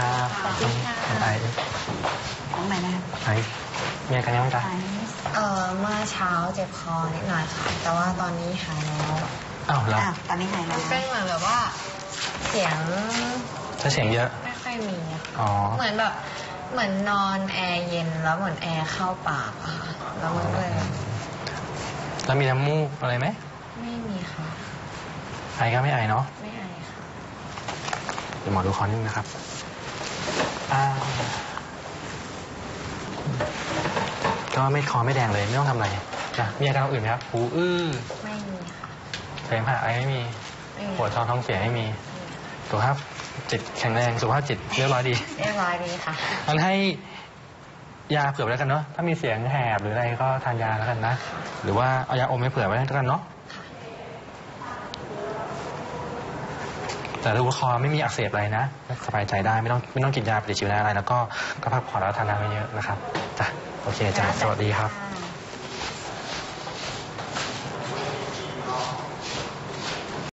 ครับสวัสดีค่ะน้องไอน้องไหนนะครับไอมีอาการยังไงจ๊ะไอเอ่อเมื่อเช้าเจ็บคอนิดหน่อยค่ะ แต่ว่าตอนนี้หายแล้วอ้าวแล้วอ้าวตอนนี้หายแล้มัวนเป็นเหมือนแบบว่า เสียงถ้าเสียงเยอะ ไม่ค่อยมีอะค่ะอ๋อ เหมือนแบบ เหมือนนอนแอร์เย็นแล้วเหมือนแอร์เข้าปากอะค่ะแล้วมันก็เลยแล้วมีน้ำมูกอะไรไหม ไม่มีค่ะไอก็ไม่ไอเนาะ ไม่ไอค่ะ เดี๋ยวหมอดูคอนิดนึงนะครับอ่า ก็ไม่คอไม่แดงเลยไม่ต้องทำอะไรนะมีอาการอื่นไหมครับหูอื้อไม่มีค่ะเสมหะไอไม่มีไม่มีปวดท้องท้องเสียไม่มีสุขภาพจิตแข็งแรงสุขภาพจิตเรียบร้อยดีเรียบร้อยดีค่ะมันให้ยาเผื่อไว้แล้วกันเนาะถ้ามีเสียงแหบหรืออะไรก็ทานยาแล้วกันนะ หรือว่าเอายาอมไปเผื่อไว้แล้วกันเนาะ แต่รูคอไม่มีอักเสบอะไรนะสบายใจได้ไม่ต้องไม่ต้องกินยาปฏิชีวนะอะไร แล้วก็ก็พักผ่อนแล้วทานน้ำเยอะๆนะครับจ้ะโอเคจ้ะสวัสดีครับค่ะ